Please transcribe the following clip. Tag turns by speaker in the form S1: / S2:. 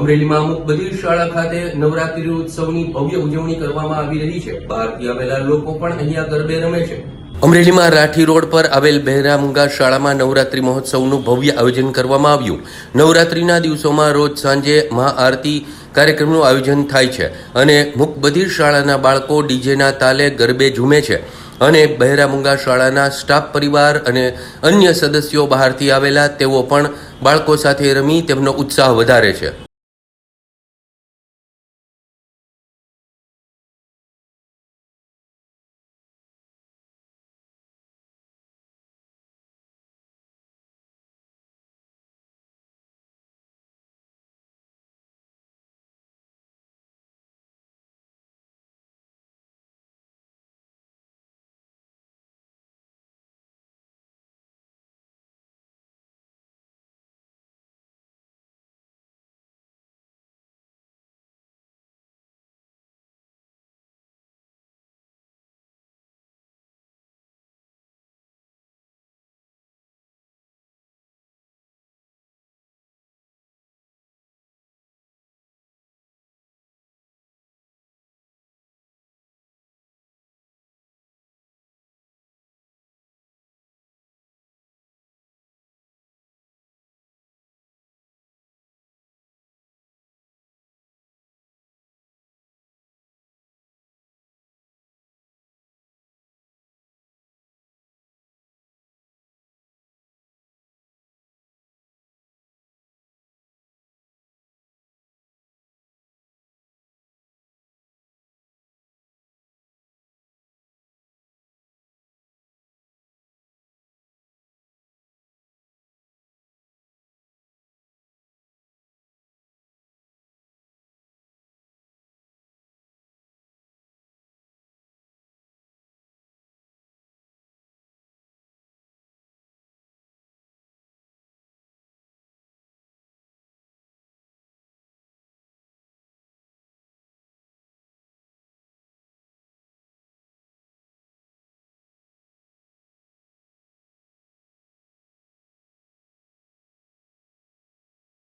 S1: અમરેલીમાં અમુક બધી શાળા ખાતે નવરાત્રી ઉત્સવની ભવ્ય ઉજવણી કરવામાં આવી રહી છે. બહારથી આવેલા લોકો પણ અહીંયા ગરબે રમે છે. અમરેલીમાં રાઠી રોડ પર આવેલ બહેરામુંગા શાળામાં નવરાત્રી મહોત્સવનું ભવ્ય આયોજન કરવામાં આવ્યું. નવરાત્રીના દિવસોમાં રોજ સાંજે મહાઆરતી કાર્યક્રમનું આયોજન થાય છે અને મુક બધિર શાળાના બાળકો ડીજેના તાલે ગરબે ઝૂમે છે અને બહેરામુંગા શાળાના સ્ટાફ પરિવાર અને અન્ય સદસ્યો બહારથી આવેલા તેઓ પણ બાળકો સાથે રમી તેમનો ઉત્સાહ વધારે છે.